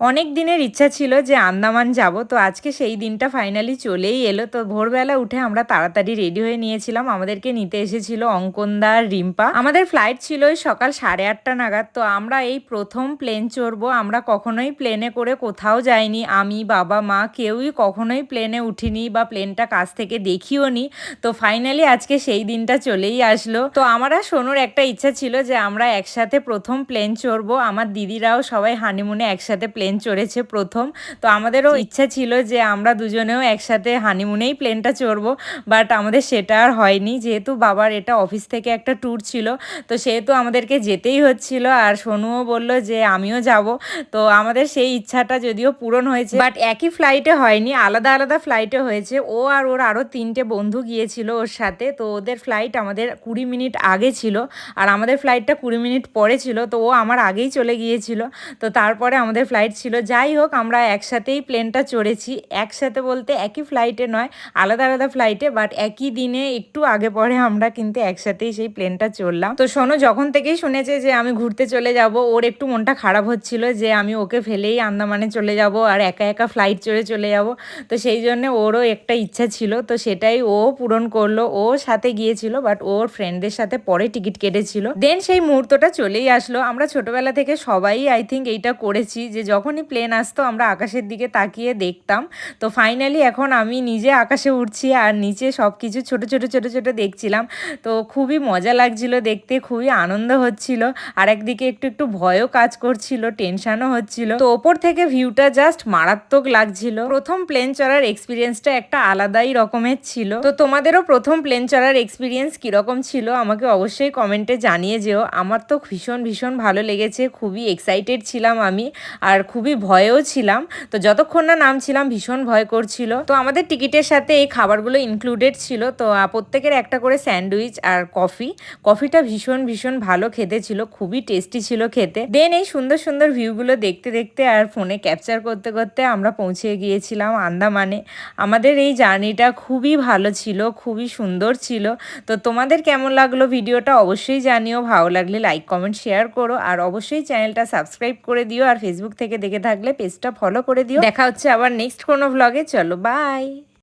অনেক দিনের ইচ্ছা ছিল যে আন্দামান যাব, তো আজকে সেই দিনটা ফাইনালি চলেই এলো। তো ভোরবেলা উঠে আমরা তাড়াতাড়ি রেডি হয়ে নিয়েছিলাম। আমাদেরকে নিতে এসেছিল অঙ্কনদা, রিম্পা। আমাদের ফ্লাইট ছিল সকাল সাড়ে আটটা নাগাদ। তো আমরা এই প্রথম প্লেন চড়বো। আমরা কখনোই প্লেনে করে কোথাও যাইনি। আমি, বাবা, মা কেউই কখনোই প্লেনে উঠিনি বা প্লেনটা কাছ থেকে দেখিও নি। তো ফাইনালি আজকে সেই দিনটা চলেই আসলো। তো আমার আর সোনুর একটা ইচ্ছা ছিল যে আমরা একসাথে প্রথম প্লেন চড়বো। আমার দিদিরাও সবাই হানিমুনে একসাথে প্লেন চড়েছে প্রথম। তো আমাদেরও ইচ্ছা ছিল যে আমরা দুজনেও একসাথে হানিমুনেই প্লেনটা চড়বো বাট আমাদের সেটা আর হয়নি। যেহেতু বাবার এটা অফিস থেকে একটা ট্যুর ছিল তো সেহেতু আমাদেরকে যেতেই হচ্ছিল। আর সোনুও বলল যে আমিও যাব। তো আমাদের সেই ইচ্ছাটা যদিও পূরণ হয়েছে বাট একই ফ্লাইটে হয়নি আলাদা আলাদা ফ্লাইটে হয়েছে। ও আর ওর আরও তিনটে বন্ধু গিয়েছিল ওর সাথে তো ওদের ফ্লাইট আমাদের কুড়ি মিনিট আগে ছিল। আর আমাদের ফ্লাইটটা কুড়ি মিনিট পরে ছিল তো ও আমার আগেই চলে গিয়েছিল। তো তারপরে আমাদের ফ্লাইট ছিল। যাই হোক, আমরা একসাথেই প্লেনটা চড়েছি। একসাথে বলতে একই ফ্লাইটে নয়, আলাদা আলাদা ফ্লাইটে বাট একই দিনে একটু আগে পরে আমরা কিন্তু একসাথেই সেই প্লেনটা চড়লাম। তো শোনো, যখন থেকেই শুনেছে যে আমি ঘুরতে চলে যাব, ওর একটু মনটা খারাপ হচ্ছিল যে আমি ওকে ফেলেই আন্দামানে চলে যাব আর একা একা ফ্লাইট চড়ে চলে যাব। তো সেই জন্য ওরও একটা ইচ্ছা ছিল। তো সেটাই ও পূরণ করল। ও সাথে গিয়েছিল বাট ওর ফ্রেন্ডদের সাথে পরে টিকিট কেটেছিল। দেন সেই মুহূর্তটা চলেই আসলো। আমরা ছোটবেলা থেকে সবাই আই থিঙ্ক এইটা করেছি যে যখনই প্লেন আসতো, আমরা আকাশের দিকে তাকিয়ে দেখতাম। তো ফাইনালি এখন আমি নিজে আকাশে উঠছি আর নিচে সব কিছু ছোটো ছোটো ছোটো ছোটো দেখছিলাম। তো খুবই মজা লাগছিল দেখতে, খুবই আনন্দ হচ্ছিল। আর একদিকে একটু একটু ভয়ও কাজ করছিল টেনশনও হচ্ছিল। তো ওপর থেকে ভিউটা জাস্ট মারাত্মক লাগছিল। প্রথম প্লেন চড়ার এক্সপিরিয়েন্সটা একটা আলাদাই রকমের ছিল। তো তোমাদেরও প্রথম প্লেন চড়ার এক্সপিরিয়েন্স কীরকম ছিল আমাকে অবশ্যই কমেন্টে জানিয়ে যেও। আমার তো ভীষণ ভীষণ ভালো লেগেছে, খুবই এক্সাইটেড ছিলাম আমি। আর খুবই ভয়েও ছিলাম। তো যতক্ষণ না নামছিলাম, ভীষণ ভয় করছিল। তো আমাদের টিকিটের সাথে এই খাবারগুলো ইনক্লুডেড ছিল। তো প্রত্যেকের একটা করে স্যান্ডউইচ আর কফি। কফিটা ভীষণ ভীষণ ভালো খেতে ছিল, খুবই টেস্টি ছিল খেতে। দেন এই সুন্দর সুন্দর ভিউগুলো দেখতে দেখতে আর ফোনে ক্যাপচার করতে করতে আমরা পৌঁছে গিয়েছিলাম আন্দামানে। আমাদের এই জার্নিটা খুবই ভালো ছিল, খুবই সুন্দর ছিল। তো তোমাদের কেমন লাগল ভিডিওটা অবশ্যই জানিও। ভালো লাগলে লাইক কমেন্ট শেয়ার করো। আর অবশ্যই চ্যানেলটা সাবস্ক্রাইব করে দিও। আর ফেসবুক থেকে দেখে থাকলে পেজটা ফলো করে দিও। দেখা হচ্ছে আবার নেক্সট কোনো ব্লগে চলো বাই